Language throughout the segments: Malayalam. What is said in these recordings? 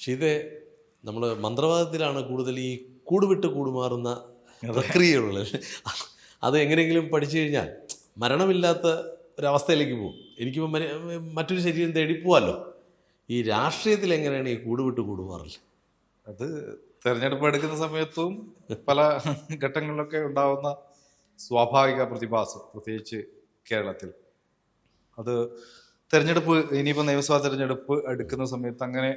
പക്ഷെ ഇത് നമ്മൾ മന്ത്രവാദത്തിലാണ് കൂടുതൽ ഈ കൂടുവിട്ട് കൂടുമാറുന്ന പ്രക്രിയയുള്ളത് അത് എങ്ങനെയെങ്കിലും പഠിച്ചു കഴിഞ്ഞാൽ മരണമില്ലാത്ത ഒരവസ്ഥയിലേക്ക് പോകും. എനിക്കിപ്പോൾ മറ്റൊരു ശരീരം തേടി പോവാമല്ലോ ഈ രാഷ്ട്രീയത്തിൽ എങ്ങനെയാണ് ഈ കൂടുവിട്ട് കൂടുമാറില്ല അത് തിരഞ്ഞെടുപ്പ് എടുക്കുന്ന സമയത്തും പല ഘട്ടങ്ങളിലൊക്കെ ഉണ്ടാവുന്ന സ്വാഭാവിക പ്രതിഭാസം പ്രത്യേകിച്ച് കേരളത്തിൽ. അത് തിരഞ്ഞെടുപ്പ് ഇനിയിപ്പോൾ നിയമസഭാ തിരഞ്ഞെടുപ്പ് എടുക്കുന്ന സമയത്ത് അങ്ങനെ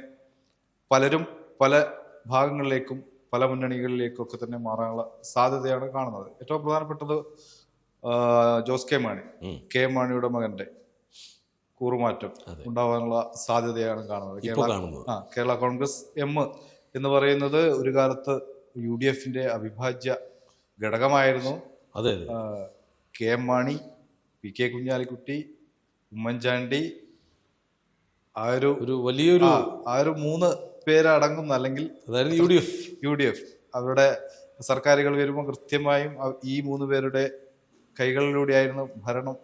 പലരും പല ഭാഗങ്ങളിലേക്കും പല മുന്നണികളിലേക്കൊക്കെ തന്നെ മാറാനുള്ള സാധ്യതയാണ് കാണുന്നത്. ഏറ്റവും പ്രധാനപ്പെട്ടത് ജോസ് കെ മാണി. കെ മാണിയുടെ മകന്റെ കൂറുമാറ്റം. ഉണ്ടാവാനുള്ള സാധ്യതയാണ് കാണുന്നത്. കേരള ആ കേരള കോൺഗ്രസ് എം എന്ന് പറയുന്നത് ഒരു കാലത്ത് യു ഡി എഫിന്റെ അവിഭാജ്യ ഘടകമായിരുന്നു. അതെ K M Mani P K Kunhalikutty Oommen Chandy ആ ഒരു വലിയൊരു ആ ഒരു മൂന്ന് പേരടങ്ങുന്ന അല്ലെങ്കിൽ അതായത് U D F U D F അവരുടെ സർക്കാരുകൾ വരുമ്പോൾ കൃത്യമായും ഈ മൂന്ന് പേരുടെ കൈകളിലൂടെയായിരുന്നു ഭരണം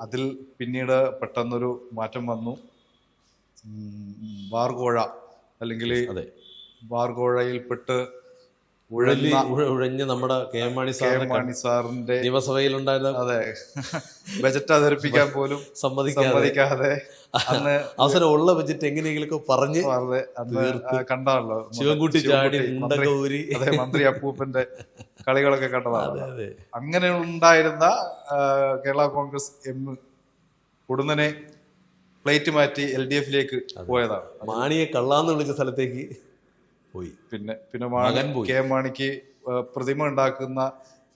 അതിൽ പിന്നീട് പെട്ടെന്നൊരു മാറ്റം വന്നു. ബാർഗോഴ അല്ലെങ്കിൽ ബാർഗോഴയിൽപ്പെട്ട് ഉഴലി ഉഴഞ്ഞ് നമ്മുടെ കെ മാണി കെ മാണി സാറിന്റെ നിയമസഭയിലുണ്ടായിരുന്ന അതെ. ബജറ്റ് അവതരിപ്പിക്കാൻ പോലും സമ്മതിക്കാതെ അന്ന് അവസരം ഉള്ള ബജറ്റ് എങ്ങനെയെങ്കിലൊക്കെ പറഞ്ഞ് കണ്ടാണല്ലോ ശിവൻകുട്ടി ചാടി മന്ത്രി- അതെ മന്ത്രി അപ്പൂപ്പന്റെ കളികളൊക്കെ കണ്ടതാണ് അങ്ങനെ ഉണ്ടായിരുന്ന കേരള കോൺഗ്രസ് എം ഉടനെ പ്ലേറ്റ് മാറ്റി എൽ ഡി എഫിലേക്ക് പോയതാണ്. മാണിയെ കള്ളാന്ന് വിളിച്ച സ്ഥലത്തേക്ക് പോയി. പിന്നെ പിന്നെ മകൻ പോയി. കെ എം മാണിക്ക് പ്രതിമ ഉണ്ടാക്കുന്ന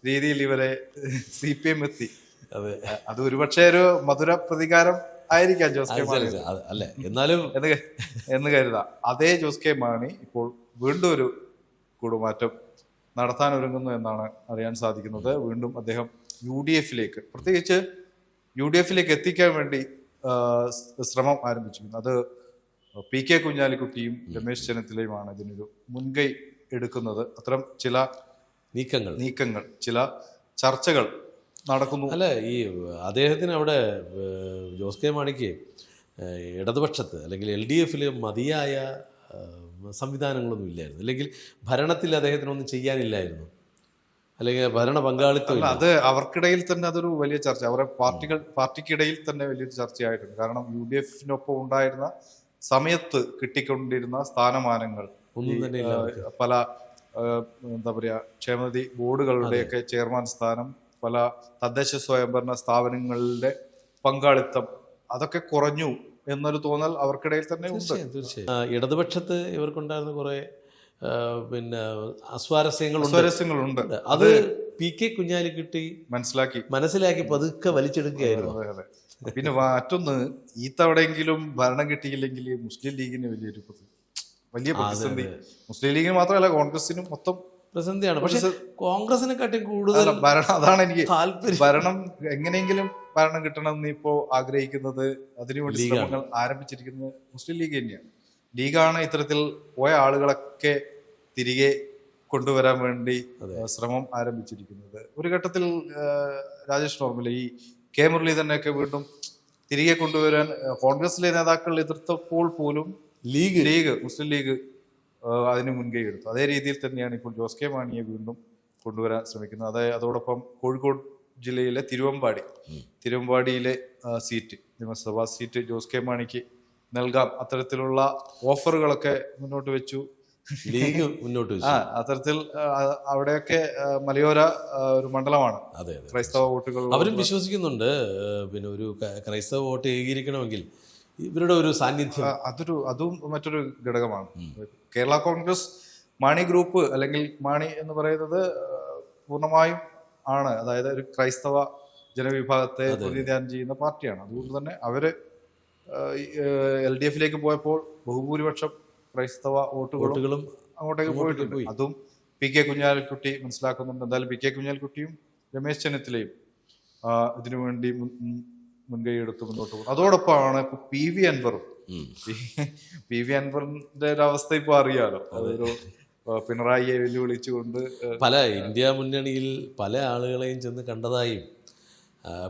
രീതിയിൽ ഇവരെ സി പി എം എത്തി. അതെ. അത് ഒരുപക്ഷെ ഒരു മധുര പ്രതികാരം ആയിരിക്കാം ജോസ് കെ മാണി. അല്ലെ അത് അല്ല? എന്നാലും എന്ന് ക- എന്ന് കരുതാം. അതേ ജോസ് കെ മാണി ഇപ്പോൾ വീണ്ടും ഒരു കൂടുമാറ്റം നടത്താൻ ഒരുങ്ങുന്നു എന്നാണ് അറിയാൻ സാധിക്കുന്നത്. വീണ്ടും അദ്ദേഹം യു ഡി എഫിലേക്ക് പ്രത്യേകിച്ച് യു ഡി എഫിലേക്ക് എത്തിക്കാൻ വേണ്ടി ആ, സ് ശ്രമം ആരംഭിച്ചിരിക്കുന്നു. അത് പി കെ കുഞ്ഞാലിക്കുട്ടിയും രമേശ് ചെന്നിത്തലയുമാണ് ഇതിനൊരു മുൻകൈ എടുക്കുന്നത്. അത്തരം ചില നീക്കങ്ങൾ. നീക്കങ്ങൾ ചില ചർച്ചകൾ നടക്കുന്നു. അല്ല ഈ അദ്ദേഹത്തിന് അവിടെ ജോസ് കെ മാണിക്ക് ഇടതുപക്ഷത്ത് അല്ലെങ്കിൽ എൽ ഡി എഫിൽ മതിയായ സംവിധാനങ്ങളൊന്നും ഇല്ലായിരുന്നു. അല്ലെങ്കിൽ ഭരണത്തിൽ അദ്ദേഹത്തിനൊന്നും ചെയ്യാനില്ലായിരുന്നു. അല്ലെങ്കിൽ ഭരണ പങ്കാളിത്തം അത് അവർക്കിടയിൽ തന്നെ അതൊരു വലിയ ചർച്ച. അവരുടെ പാർട്ടികൾ പാർട്ടിക്കിടയിൽ തന്നെ വലിയൊരു ചർച്ചയായിട്ടുണ്ട്. കാരണം യു ഡി എഫിനൊപ്പം ഉണ്ടായിരുന്ന സമയത്ത് കിട്ടിക്കൊണ്ടിരുന്ന സ്ഥാനമാനങ്ങൾ ഒന്നും തന്നെ പല എന്താ പറയാ ക്ഷേമനിധി ബോർഡുകളുടെയൊക്കെ ചെയർമാൻ സ്ഥാനം പല തദ്ദേശ സ്വയംഭരണ സ്ഥാപനങ്ങളുടെ പങ്കാളിത്തം അതൊക്കെ കുറഞ്ഞു എന്നൊരു തോന്നൽ അവർക്കിടയിൽ തന്നെ ഉണ്ട്. തീർച്ചയായും ഇടതുപക്ഷത്ത് ഇവർക്കുണ്ടായിരുന്ന കുറെ പിന്നെ അസ്വാരസ്യങ്ങൾ അസ്വാരസ്യങ്ങളുണ്ട്. അത് പി കെ കുഞ്ഞാലിക്കുട്ടി മനസ്സിലാക്കി. മനസ്സിലാക്കി പതുക്കെ വലിച്ചെടുക്കുകയായിരുന്നു. പിന്നെ മറ്റൊന്ന് ഈ തവണയെങ്കിലും ഭരണം കിട്ടിയില്ലെങ്കിൽ മുസ്ലിം ലീഗിന് വലിയൊരു വലിയ പ്രതിസന്ധി. മുസ്ലിം ലീഗിന് മാത്രമല്ല കോൺഗ്രസിനും മൊത്തം പ്രതിസന്ധിയാണ്. പക്ഷെ കോൺഗ്രസിനെക്കാട്ടി കൂടുതൽ ഭരണം അതാണ് എനിക്ക് താല്പര്യം. ഭരണം എങ്ങനെയെങ്കിലും ഭരണം കിട്ടണം കിട്ടണമെന്ന് ഇപ്പോൾ ആഗ്രഹിക്കുന്നത് അതിനുവേണ്ടി. ശ്രമങ്ങൾ ആരംഭിച്ചിരിക്കുന്നത് മുസ്ലിം ലീഗ് തന്നെയാണ്. ലീഗാണ് ഇത്തരത്തിൽ പോയ ആളുകളൊക്കെ തിരികെ കൊണ്ടുവരാൻ വേണ്ടി ശ്രമം ആരംഭിച്ചിരിക്കുന്നത്. ഒരു ഘട്ടത്തിൽ രാജേഷ് നോർമല ഈ കെ മുരളീധരനെയൊക്കെ വീണ്ടും തിരികെ കൊണ്ടുവരാൻ കോൺഗ്രസിലെ നേതാക്കൾ എതിർത്തപ്പോൾ പോലും ലീഗ്. ലീഗ് മുസ്ലിം ലീഗ് അതിന് മുൻകൈ എടുത്തു. അതേ രീതിയിൽ തന്നെയാണ് ഇപ്പോൾ ജോസ് കെ മാണിയെ വീണ്ടും കൊണ്ടുവരാൻ ശ്രമിക്കുന്നത്. അതായത് അതോടൊപ്പം കോഴിക്കോട് ജില്ലയിലെ തിരുവമ്പാടി തിരുവമ്പാടിയിലെ സീറ്റ് നിയമസഭാ സീറ്റ് ജോസ് കെ മാണിക്ക് നൽകാം. അത്തരത്തിലുള്ള ഓഫറുകളൊക്കെ മുന്നോട്ട് വെച്ചു. ലീഗ് മുന്നോട്ട് വെച്ചു. ആ അത്തരത്തിൽ അവിടെയൊക്കെ മലയോര ഒരു മണ്ഡലമാണ്. അതെ അതെ ക്രൈസ്തവ വോട്ടുകൾ അവരും വിശ്വസിക്കുന്നുണ്ട് പിന്നെ ഒരു ക്രൈസ്തവ വോട്ട് ഏകീകരിക്കണമെങ്കിൽ ഇവരുടെ ഒരു സാന്നിധ്യം. അതൊരു അതും മറ്റൊരു ഘടകമാണ്. കേരള കോൺഗ്രസ് മാണി ഗ്രൂപ്പ് അല്ലെങ്കിൽ മാണി എന്ന് പറയുന്നത് പൂർണമായും ആണ്. അതായത് ഒരു ക്രൈസ്തവ ജനവിഭാഗത്തെ പ്രതിനിധാനം ചെയ്യുന്ന പാർട്ടിയാണ്. അതുകൊണ്ട് തന്നെ അവർ എൽ ഡി എഫിലേക്ക് പോയപ്പോൾ ബഹുഭൂരിപക്ഷം ക്രൈസ്തവ വോട്ടുകളും അങ്ങോട്ടേക്ക് പോയിട്ടുണ്ട്. അതും പി കെ കുഞ്ഞാലിക്കുട്ടി മനസ്സിലാക്കുന്നുണ്ട്. എന്തായാലും പി കെ കുഞ്ഞാലിക്കുട്ടിയും രമേശ് ചെന്നിത്തലയും ഇതിനുവേണ്ടി ഇതിനു വേണ്ടി മുൻ- മുൻ- മുൻകൈ എടുത്ത് മുന്നോട്ട് പോകും അതോടൊപ്പമാണ് ഇപ്പൊ പി വി അൻവറും. പി വി അൻവറിന്റെ ഒരു അവസ്ഥ ഇപ്പൊ അറിയാലോ. അതൊരു പിണറായിയെ വെല്ലുവിളിച്ചുകൊണ്ട് പല ഇന്ത്യ മുന്നണിയിൽ പല ആളുകളെയും ചെന്ന് കണ്ടതായും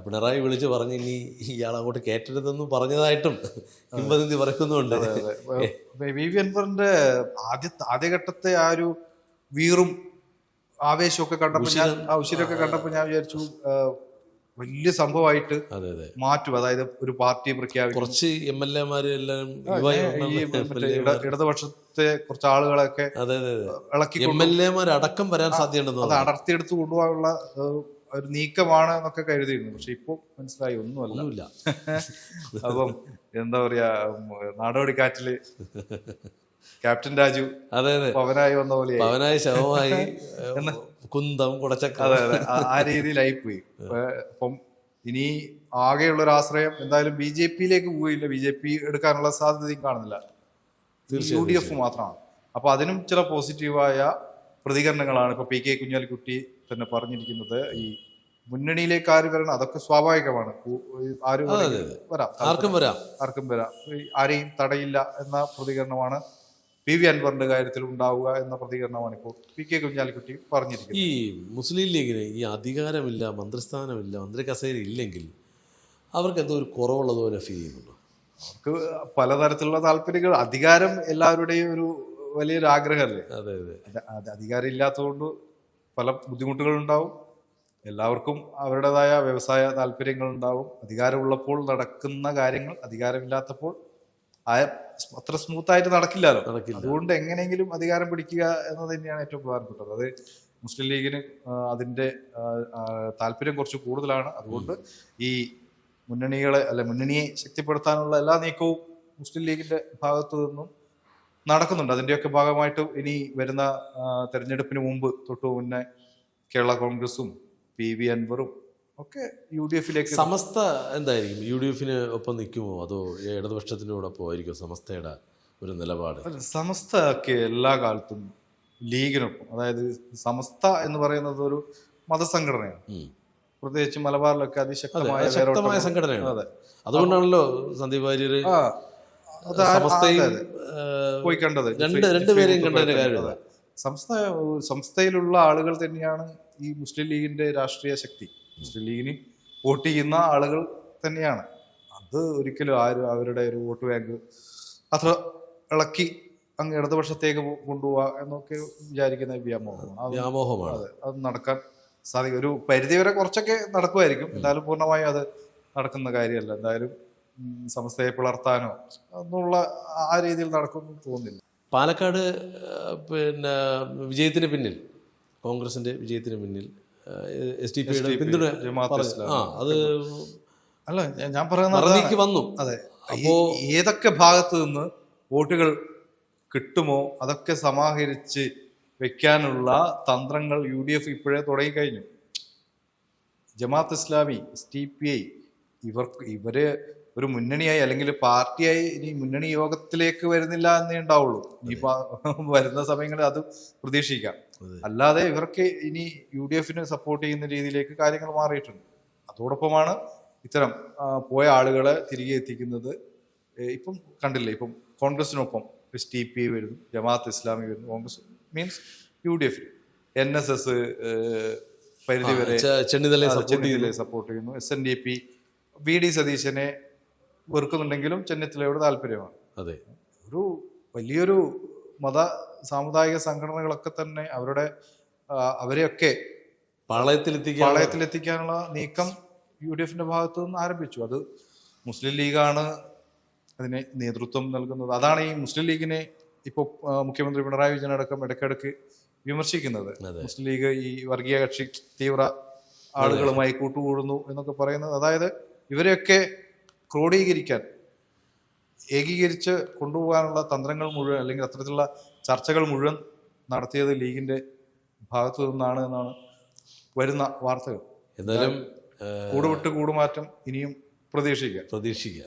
പിണറായി വിളിച്ച് പറഞ്ഞ് ഇനി ഇയാൾ അങ്ങോട്ട് കയറ്റരുതെന്ന് പറഞ്ഞതായിട്ടും കിംബദന്തി പറയുന്നുണ്ട് വി വി അൻവറിന്റെ ആദ്യ ആദ്യഘട്ടത്തെ ആ ഒരു വീറും ആവേശമൊക്കെ കണ്ടപ്പോൾ ഞാൻ ഉശിരൊക്കെ കണ്ടപ്പോൾ ഞാൻ വിചാരിച്ചു വലിയ സംഭവമായിട്ട് അതെ അതെ. മാറ്റും. അതായത് ഒരു പാർട്ടി പ്രഖ്യാപിക്കും. കുറച്ച് എം എൽ എമാര് എല്ലാം ഇടതുപക്ഷത്തെ കുറച്ച് ആളുകളൊക്കെ അതെ അതെ അതെ. ഇളക്കി എം എൽ എമാർ അടക്കം വരാൻ സാധ്യതയുണ്ടെന്ന് അത്. അടർത്തിയെടുത്ത് കൊണ്ടുപോകാനുള്ള ഒരു നീക്കമാണ് എന്നൊക്കെ കരുതിയിരുന്നു. പക്ഷെ ഇപ്പൊ മനസ്സിലായി ഒന്നുമല്ല. അപ്പം എന്താ പറയാ നാടോടി നാടോടിക്കാറ്റിൽ ക്യാപ്റ്റൻ രാജു അതെ അതെ. പവനായി വന്ന പോലെ പവനായി ശവമായി കുന്തം കുടച്ചക്ക. അതെ അതെ. ആ- രീതിയിലായി പോയി അപ്പം ഇനി ആകെയുള്ള ഒരു ആശ്രയം എന്തായാലും ബി ജെ പിയിലേക്ക് പോയില്ല ബി ജെ പി എടുക്കാനുള്ള സാധ്യതയും കാണുന്നില്ല. യു ഡി എഫ് മാത്രമാണ്. അപ്പൊ അതിനും ചില പോസിറ്റീവായ പ്രതികരണങ്ങളാണ്. ഇപ്പൊ പി കെ കുഞ്ഞാലിക്കുട്ടി തന്നെ പറഞ്ഞിരിക്കുന്നത് ഈ മുന്നണിയിലേക്ക് ആര് വരണം അതൊക്കെ സ്വാഭാവികമാണ്. ആര് വരാം. ആർക്കും വരാം. ആർക്കും വരാം. ആരെയും തടയില്ല എന്ന പ്രതികരണമാണ് പി വി അൻവറിന്റെ കാര്യത്തിൽ ഉണ്ടാവുക എന്ന പ്രതികരണമാണ് ഇപ്പോൾ പി കെ കുഞ്ഞാലിക്കുട്ടി പറഞ്ഞിരിക്കുന്നത്. ഈ മുസ്ലിം ലീഗിന് ഈ അധികാരമില്ല മന്ത്രിസ്ഥാനമില്ല മന്ത്രി കസേര ഇല്ലെങ്കിൽ അവർക്ക് എന്തോ ഒരു കുറവുള്ളതുപോലെ ഫീൽ ചെയ്യുന്നുണ്ടോ? അവർക്ക് പലതരത്തിലുള്ള താല്പര്യങ്ങൾ അധികാരം എല്ലാവരുടെയും ഒരു വലിയൊരു ആഗ്രഹമല്ലേ? അത്. അത് അധികാരം ഇല്ലാത്തതുകൊണ്ട് പല ബുദ്ധിമുട്ടുകളുണ്ടാവും. എല്ലാവർക്കും അവരുടേതായ വ്യവസായ താല്പര്യങ്ങൾ ഉണ്ടാവും അധികാരമുള്ളപ്പോൾ നടക്കുന്ന കാര്യങ്ങൾ അധികാരമില്ലാത്തപ്പോൾ ആ അത്ര സ്മൂത്ത് ആയിട്ട് നടക്കില്ലല്ലോ. നടക്കില്ല. അതുകൊണ്ട് എങ്ങനെയെങ്കിലും അധികാരം പിടിക്കുക എന്നത് തന്നെയാണ് ഏറ്റവും പ്രധാനപ്പെട്ടത്. അത് മുസ്ലിം ലീഗിന് അതിന്റെ താല്പര്യം കുറച്ച് കൂടുതലാണ്. അതുകൊണ്ട് ഈ മുന്നണികളെ അല്ലെ മുന്നണിയെ ശക്തിപ്പെടുത്താനുള്ള എല്ലാ നീക്കവും മുസ്ലിം ലീഗിന്റെ ഭാഗത്തു നിന്നും നടക്കുന്നുണ്ട്. അതിന്റെയൊക്കെ ഭാഗമായിട്ട് ഇനി വരുന്ന തെരഞ്ഞെടുപ്പിന് മുമ്പ് തൊട്ടു മുന്നേ കേരള കോൺഗ്രസും പി വി അൻവറും ഒക്കെ യു ഡി എഫിലേക്ക് സമസ്ത എന്തായിരിക്കും? യു ഡി എഫിന് ഒപ്പം നിൽക്കുമോ? അതോ ഇടതുപക്ഷത്തിനോടൊപ്പം ആയിരിക്കും സമസ്തയുടെ ഒരു നിലപാട്? സമസ്ത ഒക്കെ എല്ലാ കാലത്തും ലീഗിനൊപ്പം അതായത് സമസ്ത എന്ന് പറയുന്നത് ഒരു മതസംഘടനയാണ്. പ്രത്യേകിച്ച് മലബാറിലൊക്കെ അതെ അതിശക്തമായ ശക്തമായ സംഘടനയാണ്. അതെ. അതുകൊണ്ടാണല്ലോ സന്ദീപ് വാര്യർ സമസ്തയും. പോയി കണ്ടത് രണ്ട് രണ്ടുപേരെയും കണ്ടതിന്റെ കാര്യം സംസ്ഥ സംസ്ഥയിലുള്ള ആളുകൾ തന്നെയാണ് ഈ മുസ്ലിം ലീഗിന്റെ രാഷ്ട്രീയ ശക്തി. മുസ്ലിം ലീഗിന് വോട്ട് ചെയ്യുന്ന ആളുകൾ തന്നെയാണ്. അത് ഒരിക്കലും ആരും അവരുടെ ഒരു വോട്ട് ബാങ്ക് അത്ര ഇളക്കി അങ്ങ് ഇടതുപക്ഷത്തേക്ക് കൊണ്ടുപോവാ എന്നൊക്കെ വിചാരിക്കുന്ന വ്യാമോഹമാണ്. അത് വ്യാമോഹമാണ്. അതെ അത് നടക്കാൻ സാധിക്കും. ഒരു പരിധി വരെ കുറച്ചൊക്കെ നടക്കുമായിരിക്കും. എന്തായാലും പൂർണമായും അത് നടക്കുന്ന കാര്യമല്ല. എന്തായാലും സമസ്തയെ പുലർത്താനോ എന്നുള്ള ആ രീതിയിൽ നടക്കുമെന്ന് തോന്നുന്നില്ല. പാലക്കാട് പിന്നെ വിജയത്തിന് പിന്നിൽ കോൺഗ്രസിന്റെ വിജയത്തിന് പിന്നിൽ എസ് ഡി പിയുടെ പിന്തുണ. ആ അത് അല്ല ഞാൻ- പറയുന്നത് വന്നു. അതെ. അപ്പോ ഏതൊക്കെ ഭാഗത്ത് നിന്ന് വോട്ടുകൾ കിട്ടുമോ അതൊക്കെ സമാഹരിച്ച് വെക്കാനുള്ള തന്ത്രങ്ങൾ യു ഡി എഫ് ഇപ്പോഴേ തുടങ്ങിക്കഴിഞ്ഞു. Jamaat Islami S T P I ഇവർക്ക് ഇവർ ഒരു മുന്നണിയായി അല്ലെങ്കിൽ പാർട്ടിയായി ഇനി മുന്നണി യോഗത്തിലേക്ക് വരുന്നില്ല എന്നേ ഉണ്ടാവുള്ളൂ. ഇനിയിപ്പോ വരുന്ന സമയങ്ങളിൽ അത് പ്രതീക്ഷിക്കാം. അല്ലാതെ ഇവർക്ക് ഇനി യു ഡി എഫിന് സപ്പോർട്ട് ചെയ്യുന്ന രീതിയിലേക്ക് കാര്യങ്ങൾ മാറിയിട്ടുണ്ട്. അതോടൊപ്പമാണ് ഇത്തരം പോയ ആളുകളെ തിരികെ എത്തിക്കുന്നത്. ഇപ്പം കണ്ടില്ലേ ഇപ്പം കോൺഗ്രസിനൊപ്പം എസ് ടി പി വരുന്നു ജമാഅത്ത് ഇസ്ലാമി വരുന്നു Congress means U D F N S S പരിധി വരെ ചെന്നിത്തലയെ സപ്പോർട്ട് ചെയ്യുന്നു. S N D P V D സതീശനെ വെറുക്കുന്നുണ്ടെങ്കിലും ചെന്നിത്തലയോട് താല്പര്യമാണ്. അതെ. ഒരു വലിയൊരു മത സാമുദായിക സംഘടനകളൊക്കെ തന്നെ അവരുടെ അവരെയൊക്കെ പാളയത്തിലെത്തിക്കാൻ പാളയത്തിലെത്തിക്കാനുള്ള നീക്കം യു ഡി എഫിന്റെ ഭാഗത്തു നിന്ന് ആരംഭിച്ചു. അത് മുസ്ലിം ലീഗാണ് അതിന് നേതൃത്വം നൽകുന്നത്. അതാണ് ഈ മുസ്ലിം ലീഗിനെ ഇപ്പോൾ മുഖ്യമന്ത്രി പിണറായി വിജയൻ അടക്കം ഇടയ്ക്കിടയ്ക്ക് വിമർശിക്കുന്നത്. മുസ്ലിം ലീഗ് ഈ വർഗീയ കക്ഷി തീവ്ര ആളുകളുമായി കൂട്ടുകൂടുന്നു എന്നൊക്കെ പറയുന്നത്. അതായത് ഇവരെയൊക്കെ ക്രോഡീകരിക്കാൻ ഏകീകരിച്ച് കൊണ്ടുപോകാനുള്ള തന്ത്രങ്ങൾ മുഴുവൻ അല്ലെങ്കിൽ അത്തരത്തിലുള്ള ചർച്ചകൾ മുഴുവൻ നടത്തിയത് ലീഗിന്റെ ഭാഗത്തു നിന്നാണ് എന്നാണ് വരുന്ന വാർത്തകൾ. എന്തായാലും കൂടുവിട്ട് കൂടുമാറ്റം ഇനിയും പ്രതീക്ഷിക്കാം. പ്രതീക്ഷിക്കുക